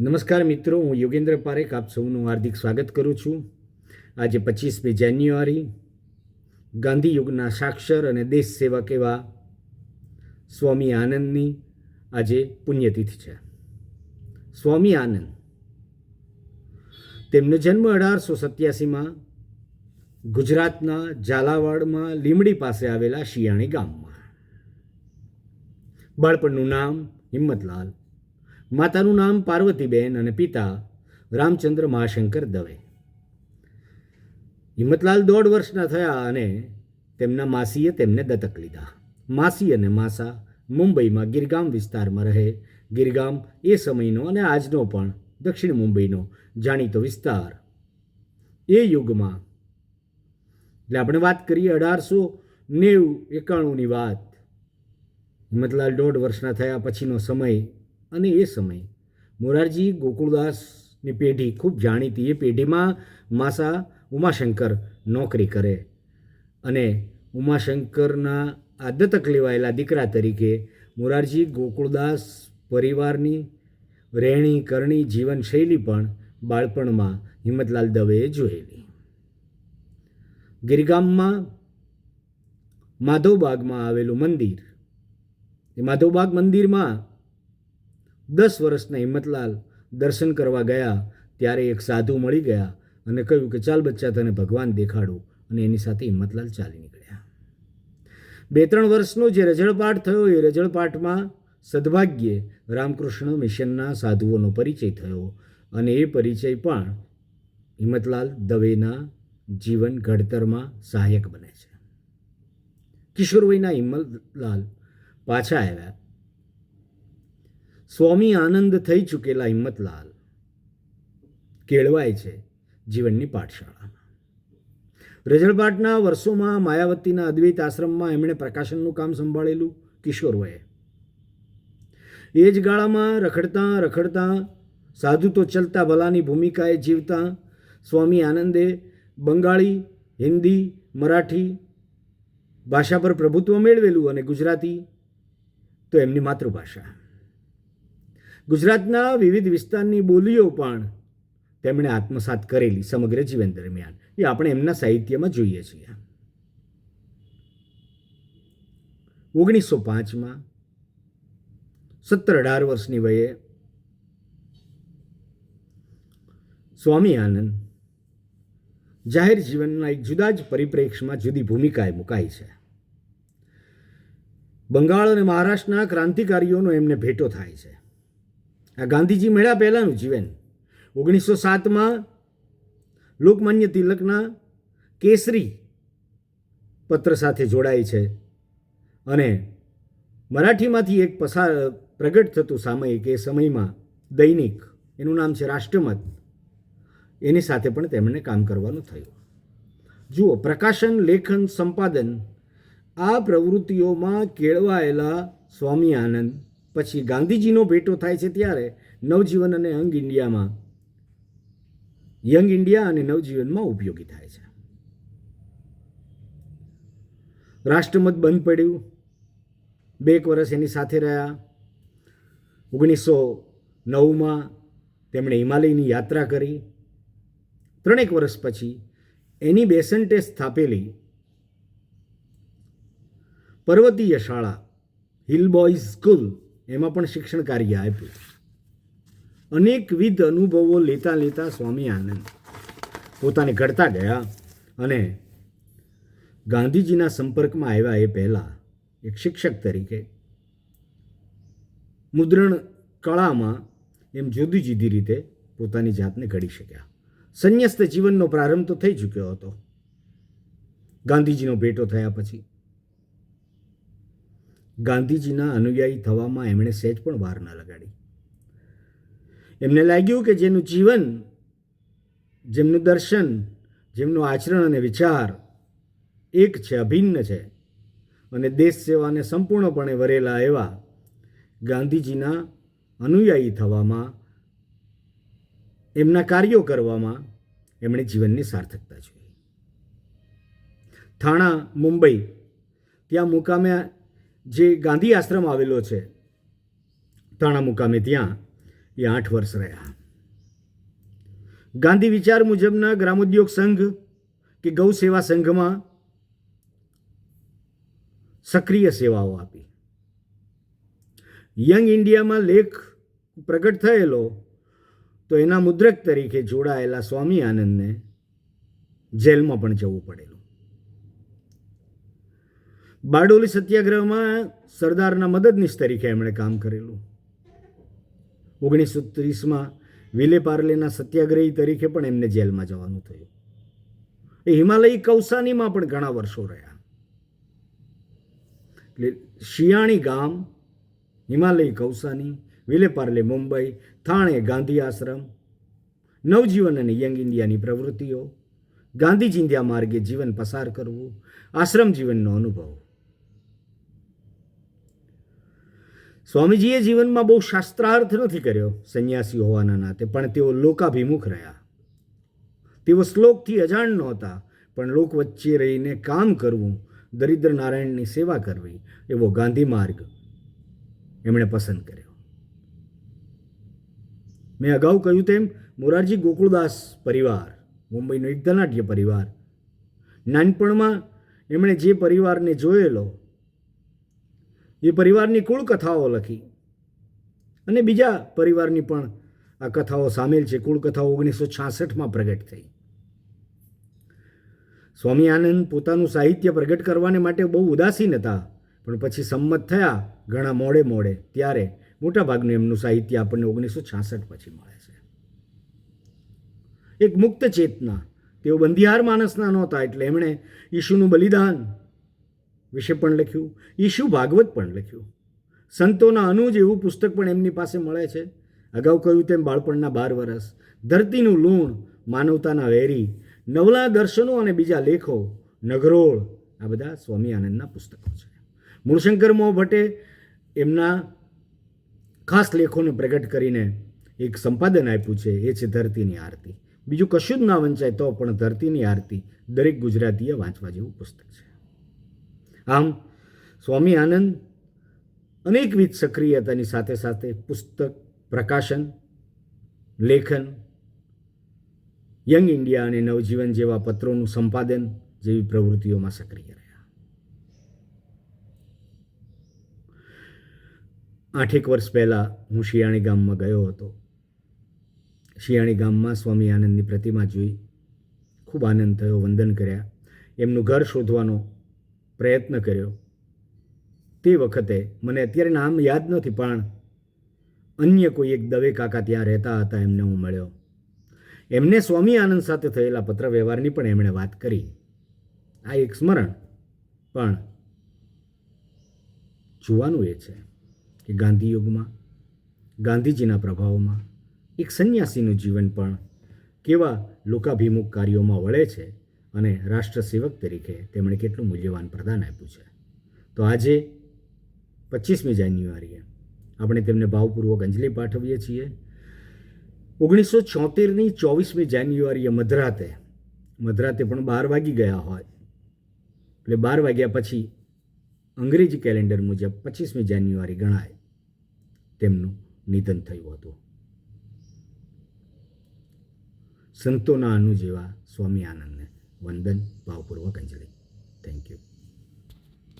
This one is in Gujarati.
નમસ્કાર મિત્રો, હું યોગેન્દ્ર પારેખ આપ સૌનું હાર્દિક સ્વાગત કરું છું. આજે પચીસમી જાન્યુઆરી, ગાંધી યુગના સાક્ષર અને દેશ સેવક એવા સ્વામી આનંદની આજે પુણ્યતિથિ છે. સ્વામી આનંદ, તેમનો જન્મ અઢારસો સત્યાસીમાં ગુજરાતના ઝાલાવાડમાં લીમડી પાસે આવેલા શિયાણી ગામમાં. બાળપણનું નામ હિંમતલાલ માતાનું નામ પાર્વતીબેન અને પિતા રામચંદ્ર મહાશંકર દવે. હિંમતલાલ દોઢ વર્ષના થયા અને તેમના માસીએ તેમને દત્તક લીધા. માસી અને માસા મુંબઈમાં ગિરગામ વિસ્તારમાં રહે. ગિરગામ એ સમયનો અને આજનો પણ દક્ષિણ મુંબઈનો જાણીતો વિસ્તાર. એ યુગમાં એટલે આપણે વાત કરીએ અઢારસો નેવું એકાણુંની વાત. હિંમતલાલ દોઢ વર્ષના થયા પછીનો સમય અને એ સમય મોરારજી ગોકુળદાસની પેઢી ખૂબ જાણીતી એ પેઢીમાં માસા ઉમાશંકર નોકરી કરે અને ઉમાશંકરના આ દત્તક લેવાયેલા દીકરા તરીકે મોરારજી ગોકુળદાસ પરિવારની રહેણી કરણી જીવનશૈલી પણ બાળપણમાં હિંમતલાલ દવેએ જોયેલી. ગિરગામમાં માધવબાગમાં આવેલું મંદિર, એ માધવબાગ મંદિરમાં દસ વર્ષના હિંમતલાલ દર્શન કરવા ગયા, ત્યારે એક સાધુ મળી ગયા અને કહ્યું કે, ચાલ બચ્ચા, તને ભગવાન દેખાડું. અને એની સાથે હિંમતલાલ ચાલી નીકળ્યા. બે ત્રણ વર્ષનો જે રજળપાઠ થયો, એ રજળપાઠમાં સદભાગ્યે રામકૃષ્ણ મિશનના સાધુઓનો પરિચય થયો અને એ પરિચય પણ હિંમતલાલ દવેના જીવન ઘડતરમાં સહાયક બને છે. કિશોરવયના હિંમતલાલ પાછા આવ્યા. સ્વામી આનંદ થઈ ચૂકેલા હિંમતલાલ કેળવાય છે જીવનની પાઠશાળામાં. રજળપાટના વર્ષોમાં માયાવતીના અદ્વૈત આશ્રમમાં એમણે પ્રકાશનનું કામ સંભાળેલું કિશોરવયે. એ જ ગાળામાં રખડતા રખડતા સાધુ તો ચલતા ભલાની ભૂમિકાએ જીવતા સ્વામી આનંદે બંગાળી, હિન્દી, મરાઠી ભાષા પર પ્રભુત્વ મેળવેલું અને ગુજરાતી તો એમની માતૃભાષા. ગુજરાતના વિવિધ વિસ્તારની બોલીઓ પણ તેમણે આત્મસાત કરેલી સમગ્ર જીવન દરમિયાન. એ આપણે એમના સાહિત્યમાં જોઈએ છીએ. ઓગણીસો પાંચમાં સત્તર અઢાર વર્ષની વયે સ્વામી આનંદ જાહેર જીવનના એક જુદા જ પરિપ્રેક્ષમાં જુદી ભૂમિકાએ મુકાઈ છે. બંગાળ અને મહારાષ્ટ્રના ક્રાંતિકારીઓનો એમને ભેટો થાય છે. આ ગાંધીજી મળ્યા પહેલાંનું જીવન. ઓગણીસો સાતમાં લોકમાન્ય તિલકના કેસરી પત્ર સાથે જોડાય છે અને મરાઠીમાંથી એક પસાર, પ્રગટ થતું સામયિક એ સમયમાં દૈનિક, એનું નામ છે રાષ્ટ્રમત. એની સાથે પણ તેમણે કામ કરવાનું થયું. જુઓ, પ્રકાશન, લેખન, સંપાદન આ પ્રવૃત્તિઓમાં કેળવાયેલા સ્વામી આનંદ પછી ગાંધીજીનો ભેટો થાય છે ત્યારે નવજીવન અને યંગ ઇન્ડિયામાં. યંગ ઇન્ડિયા અને નવજીવનમાં ઉપયોગી થાય છે. રાષ્ટ્રમત બંધ પડ્યું. બે એક વર્ષ એની સાથે રહ્યા. ઓગણીસો નવમાં તેમણે હિમાલયની યાત્રા કરી. ત્રણેક વર્ષ પછી એની બેસન્ટે સ્થાપેલી પર્વતીય શાળા, હિલ બોય સ્કૂલ એમાં પણ શિક્ષણ કાર્ય આપ્યું. અનેકવિધ અનુભવો લેતા લેતા સ્વામી આનંદ પોતાને ઘડતા ગયા અને ગાંધીજીના સંપર્કમાં આવ્યા એ પહેલાં એક શિક્ષક તરીકે. મુદ્રણ કળામાં એમ જુદી જુદી રીતે પોતાની જાતને ઘડી શક્યા. સંન્યસ્ત જીવનનો પ્રારંભ તો થઈ ચૂક્યો હતો. ગાંધીજીનો ભેટો થયા પછી ગાંધીજીના અનુયાયી થવામાં એમણે સહેજ પણ વાર ન લગાડી. એમને લાગ્યું કે જેનું જીવન, જેમનું દર્શન, જેમનું આચરણ અને વિચાર એક છે, અભિન્ન છે અને દેશ સેવાને સંપૂર્ણપણે વરેલા એવા ગાંધીજીના અનુયાયી થવામાં, એમના કાર્યો કરવામાં એમણે જીવનની સાર્થકતા જોઈ. થાણા, મુંબઈ, ત્યાં મુકામે જે ગાંધી આશ્રમ આવેલો છે તાણા મુકામે ત્યાં, એ આઠ વર્ષ રહ્યા. ગાંધી વિચાર મુજબના ગ્રામોદ્યોગ સંઘ કે ગૌ સેવા સંઘમાં સક્રિય સેવાઓ આપી. યંગ ઇન્ડિયામાં લેખ પ્રગટ થયેલો, તો એના મુદ્રક તરીકે જોડાયેલા સ્વામી આનંદને જેલમાં પણ જવું પડેલું. બારડોલી સત્યાગ્રહમાં સરદારના મદદનીશ તરીકે એમણે કામ કરેલું. ઓગણીસો ત્રીસમાં વિલે પાર્લેના સત્યાગ્રહી તરીકે પણ એમને જેલમાં જવાનું થયું. એ હિમાલયી કૌસાનીમાં પણ ઘણા વર્ષો રહ્યા. એટલે શિયાણી ગામ, હિમાલય કૌસાની, વિલે પાર્લે મુંબઈ, થાણે ગાંધી આશ્રમ, નવજીવન અને યંગ ઇન્ડિયાની પ્રવૃત્તિઓ ગાંધી ચિંધ્યા માર્ગે જીવન પસાર કરવું, આશ્રમ જીવનનો અનુભવ. સ્વામીજીએ જીવનમાં બહુ શાસ્ત્રાર્થ નથી કર્યો, સંન્યાસી હોવાના નાતે, પણ તેઓ લોકાભિમુખ રહ્યા. તેઓ શ્લોકથી અજાણ નહોતા, પણ લોક વચ્ચે રહીને કામ કરવું, દરિદ્ર નારાયણની સેવા કરવી, એવો ગાંધી માર્ગ એમણે પસંદ કર્યો. મેં અગાઉ કહ્યું તેમ, મોરારજી ગોકુળદાસ પરિવાર, મુંબઈનો એક ધનાઢ્ય પરિવાર, નાનપણમાં એમણે જે પરિવારને જોયેલો એ પરિવારની કુળ કથાઓ લખી. અને બીજા પરિવારની પણ આ કથાઓ સામેલ છે. કુળ કથાઓ ઓગણીસો છાસઠમાં પ્રગટ થઈ. સ્વામી આનંદ પોતાનું સાહિત્ય પ્રગટ કરવાને માટે બહુ ઉદાસીન હતા. પણ પછી સંમત થયા, ઘણા મોડે મોડે. ત્યારે મોટાભાગનું એમનું સાહિત્ય આપણને ઓગણીસો છાસઠ પછી મળે છે. એક મુક્ત ચેતના. તેઓ બંધિહાર માણસના નહોતા એટલે એમણે ઈશુનું બલિદાન વિશે પણ લખ્યું, ઈશુ ભાગવત પણ લખ્યું. સંતોના અનુજ એવું પુસ્તક પણ એમની પાસે મળે છે. અગાઉ કહ્યું તેમ બાળપણના બાર વરસ, ધરતીનું લૂણ, માનવતાના વેરી, નવલા દર્શનો અને બીજા લેખો, નગરોળ, આ બધા સ્વામી આનંદના પુસ્તકો છે. મૂળશંકર મોહ ભટ્ટે એમના ખાસ લેખોને પ્રગટ કરીને એક સંપાદન આપ્યું છે, એ છે ધરતીની આરતી. બીજું કશું જ ના વંચાય તો પણ ધરતીની આરતી દરેક ગુજરાતીએ વાંચવા જેવું પુસ્તક છે. આમ સ્વામી આનંદ અનેકવિધ સક્રિયતાની સાથે સાથે પુસ્તક, પ્રકાશન, લેખન, યંગ ઇન્ડિયા અને નવજીવન જેવા પત્રોનું સંપાદન જેવી પ્રવૃત્તિઓમાં સક્રિય રહ્યા. આઠેક વર્ષ પહેલાં હું શિયાળી ગામમાં ગયો હતો. શિયાળી ગામમાં સ્વામી આનંદની પ્રતિમા જોઈ ખૂબ આનંદ થયો, વંદન કર્યા. એમનું ઘર શોધવાનો પ્રયત્ન કર્યો. તે વખતે મને અત્યારે નામ યાદ નથી, પણ અન્ય કોઈ એક દવે કાકા ત્યાં રહેતા હતા એમને હું મળ્યો. એમને સ્વામી આનંદ સાથે થયેલા પત્ર વ્યવહારની પણ એમણે વાત કરી. આ એક સ્મરણ, પણ જોવાનું એ છે કે ગાંધી યુગમાં ગાંધીજીના પ્રભાવમાં એક સંન્યાસીનું જીવન પણ કેવા લોકાભિમુખ કાર્યોમાં વળે છે અને રાષ્ટ્ર સેવક તરીકે તેમણે કેટલું મૂલ્યવાન પ્રદાન આપ્યું છે. તો આજે પચીસમી જાન્યુઆરીએ આપણે તેમને ભાવપૂર્વક અંજલિ પાઠવીએ છીએ. ઓગણીસો છોતેરની ચોવીસમી જાન્યુઆરીએ મધરાતે મધરાતે પણ બાર વાગી ગયા હોય, એટલે બાર વાગ્યા પછી અંગ્રેજી કેલેન્ડર મુજબ પચીસમી જાન્યુઆરી ગણાય તેમનું નિધન થયું હતું. સંતોના અનુ જેવા સ્વામી આનંદને. વંદન ભાવપૂર્વક અંજલિ થેન્ક યુ